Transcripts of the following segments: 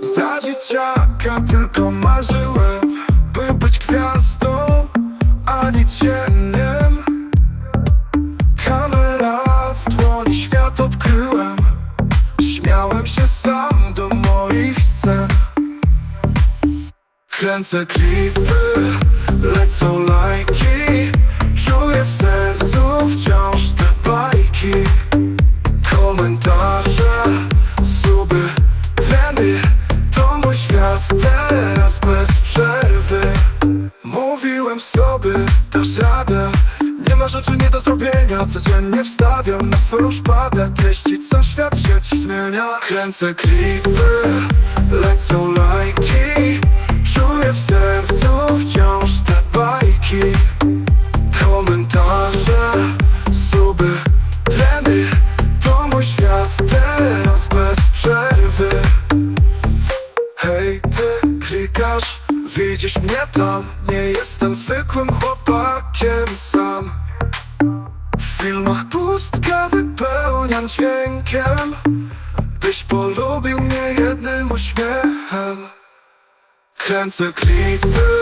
Za dzieciaka tylko marzyłem By być gwiazdą, a nie cieniem Kamera w dłoni świat odkryłem Śmiałem się sam do moich scen. Kręcę klipy, lecą Dasz radę. Nie ma rzeczy nie do zrobienia Codziennie wstawiam na swoją szpadę. Treści, co świat w sieci zmienia. Kręcę klipy, lecą lajki. Czuję w sercu wciąż te bajki. Komentarze, suby, trendy To mój świat teraz bez przerwy. Hej, ty klikasz, widzisz mnie tam jestem zwykłym chłopakiem sam. W filmach pustka wypełniam dźwiękiem Byś polubił mnie jednym uśmiechem. Kręcę klipy,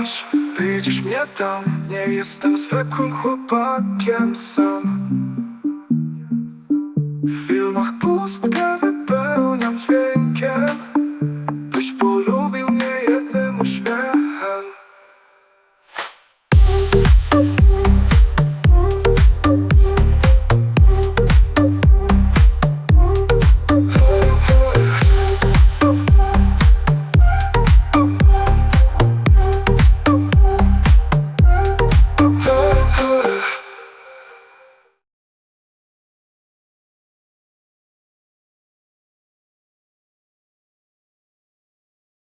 Klikasz, widzisz mnie tam. Nie jestem zwykłym chłopakiem sam. W filmach pustka